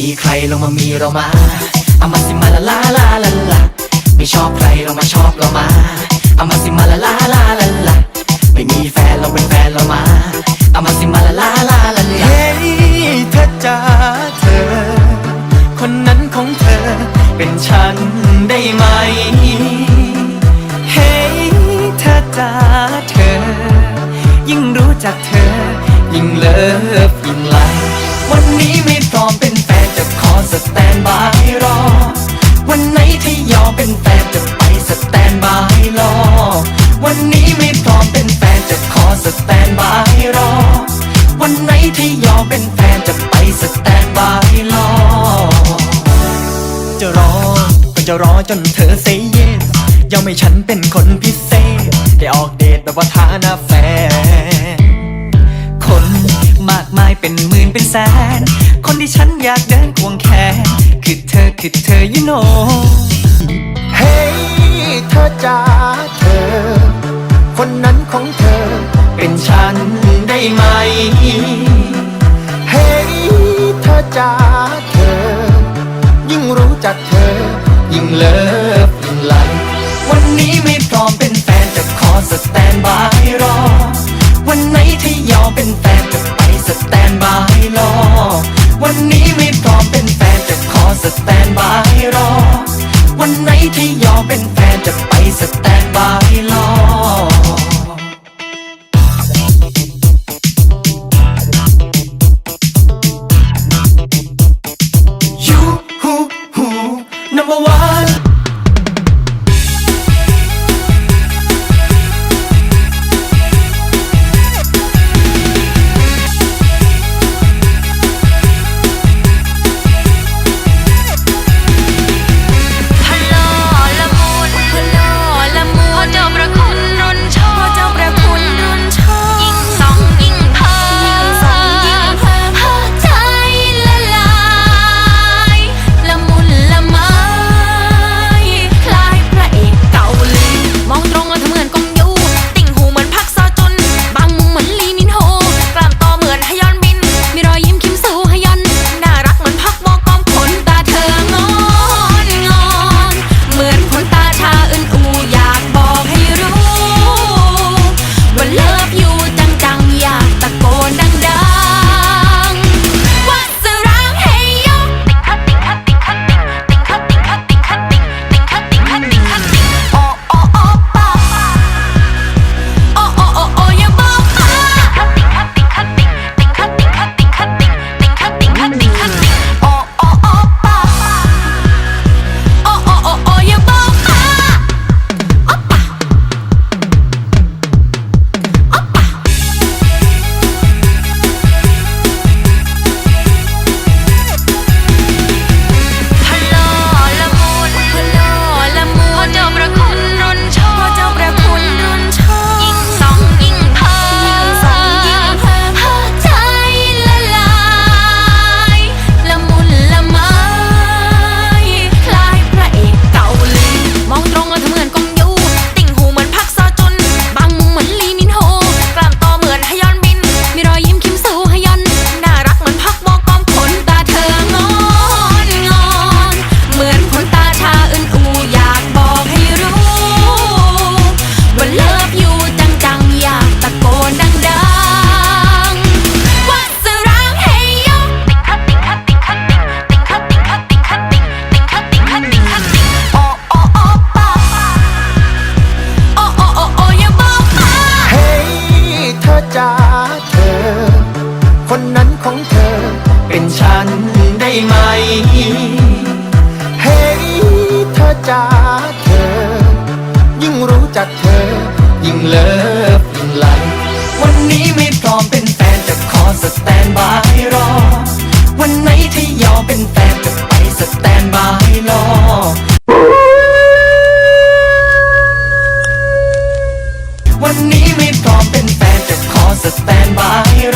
มีใครลงมามีเรามาเอามาสิมาละลาลาลาลาไม่ชอบใครลงมาชอบเรามาเอามาสิมาละลาลาลาลาไม่มีแฟนเราเป็นแฟนเรามาเอามาสิมาละลาลาลาลาเฮ้ยเธอจ๋าเธอ คนนั้นของเธอ เป็นฉันได้ไหมเฮ้ยเธอจ๋าเธอ ยิ่งรู้จักเธอ ยิ่งเลิฟยิ่งไล สแตนบายรอ วันไหนที่ยอมเป็นแฟนจะไปสแตนบายรอ วันนี้ไม่พร้อมเป็นแฟนจะขอสแตนบายรอ วันไหนที่ยอมเป็นแฟนจะไปสแตนบายรอ จะรอก็จะรอจนเธอเซเยสยอมให้ฉันเป็นคนพิเศษ ได้ออกเดทแบบว่าฐานะแฟน คนมากมายเป็นหมื่นเป็นแสน คนที่ฉันอยากเดินควงแขนคือเธอคือเธอ you know เฮ้ยเธอจ๋าเธอ คนนั้นของเธอ เป็นฉันได้ไหม เฮ้ยเธอจ๋าเธอ ยิ่งรู้จักเธอ ยิ่งเลิฟยิ่งไลวันนี้ไม่พร้อมเป็นแฟนจะขอสแตนบายรอ วันไหนที่ยอมเป็นแฟนจะไปสแตนบาย วั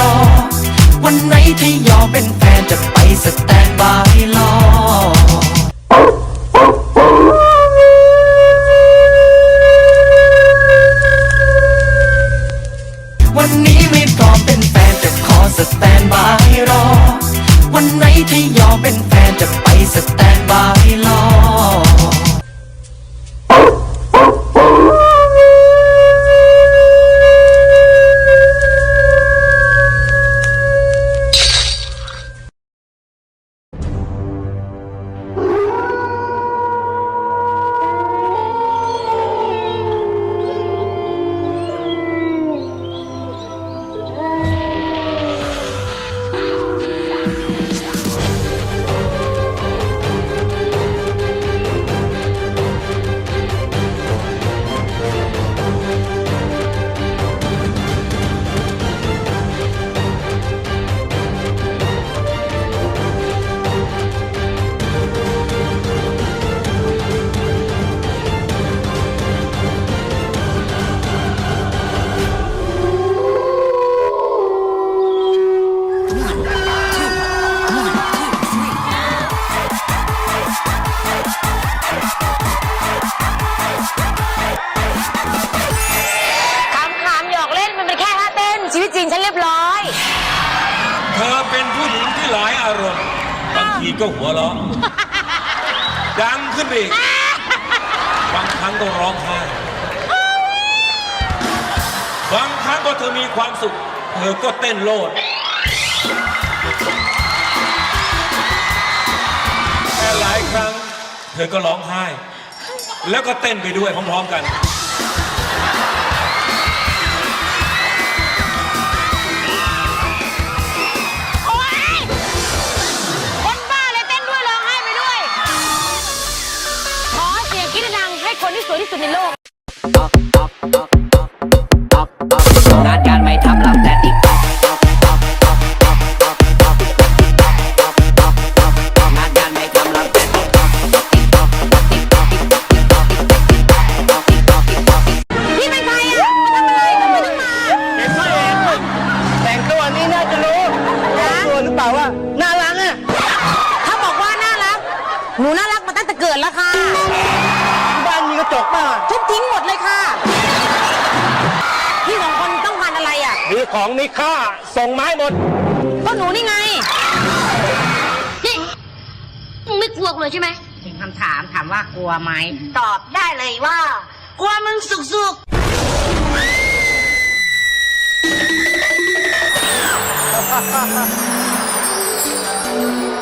รอ วันไหนที่ยอมเป็นแฟนจะไปสแตนบายรอ ขึ้นไปอีก บางครั้งก็ร้องไห้ บางครั้งก็เธอมีความสุข เธอก็เต้นโลด แต่หลายครั้ง เธอก็ร้องไห้ แล้วก็เต้นไปด้วยพร้อมๆกัน สุดในโลกนัดการไม่ทำรับแต่ติ๊กตอ ของมีค่าส่งไม้หมด ก็หนูนี่ไง นี่มึงไม่กลัวกูเลยใช่ไหมถึงคำถามถามว่ากลัวไหม ตอบได้เลยว่า กลัวมึงสุกสุกเ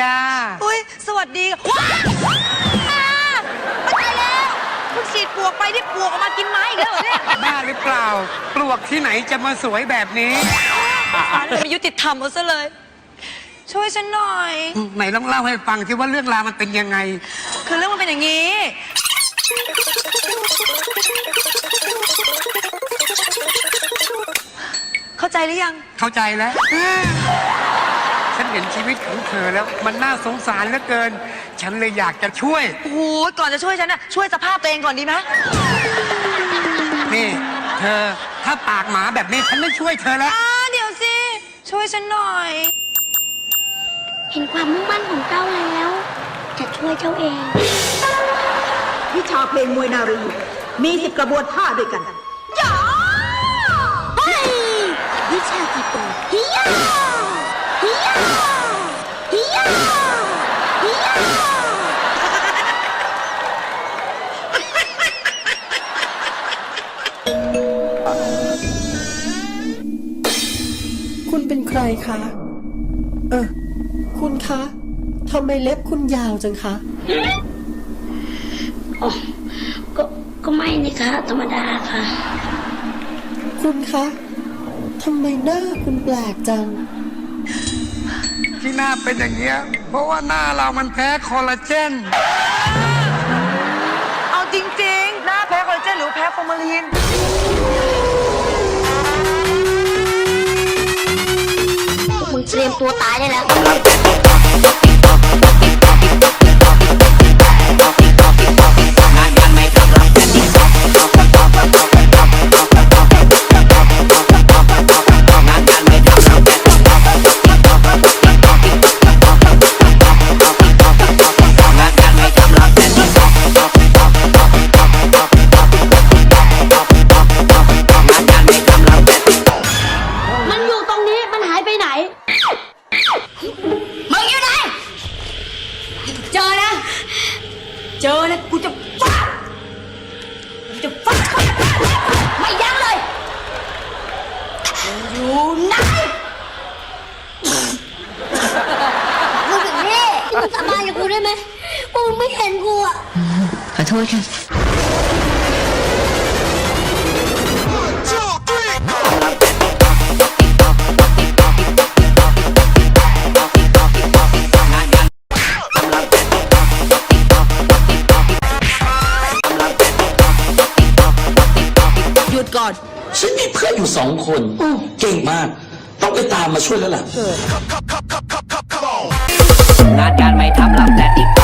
จ้า อุ้ยสวัสดีว้าวอ้าตายแล้วคุณฉีดปลวกไปที่ปลวกออกมากินไม้อีกแล้วเหรอเนี่ยบ้าหรือเปล่า ปลวกที่ไหนจะมาสวยแบบนี้ไม่ยุติธรรมเอาซะเลย ช่วยฉันหน่อย ไหนลองเล่าให้ฟังที่ว่าเรื่องราวมันเป็นยังไง คือเรื่องมันเป็นอย่างนี้ เข้าใจหรือยัง เข้าใจแล้ว ฉันเห็นชีวิตของเธอแล้ว มันน่าสงสารเหลือเกิน ฉันเลยอยากจะช่วย โอ้โหก่อนจะช่วยฉันน่ะช่วยสภาพตัวเองก่อนดีไหมนี่ เธอถ้าปากหมาแบบนี้ฉันไม่ช่วยเธอแล้ว อ่าเดี๋ยวสิ ช่วยฉันหน่อย เห็นความมุ่งมั่นของเจ้าแล้ว จะช่วยเจ้าเอง วิชาเพลงมวยนารี มีสิบกระบวนท่าด้วยกันเฮ้ยวิชาติโกฮิยา คุณเป็นใครคะ เออ คุณคะทำไมเล็บคุณยาวจังคะ อ๋อก็ ก็ไม่นี่ค่ะธรรมดาค่ะ คุณคะทำไมหน้าคุณแปลกจัง ที่หน้าเป็นอย่างเงี้ย เพราะว่าหน้าเรามันแพ้คอลลาเจน เอาจริงๆ หน้าแพ้คอลลาเจนหรือแพ้ฟอร์มาลีน พวกมึงเตรียมตัวตายได้แล้ว มึงไม่เห็นกูอะขอโทษค่ะหยุดก่อน ฉันมีเพื่อนอยู่สองคน เก่งมาก ต้องไปตามมาช่วยแล้วล่ะ งานการไม่ทำรับแต่ติ๊ก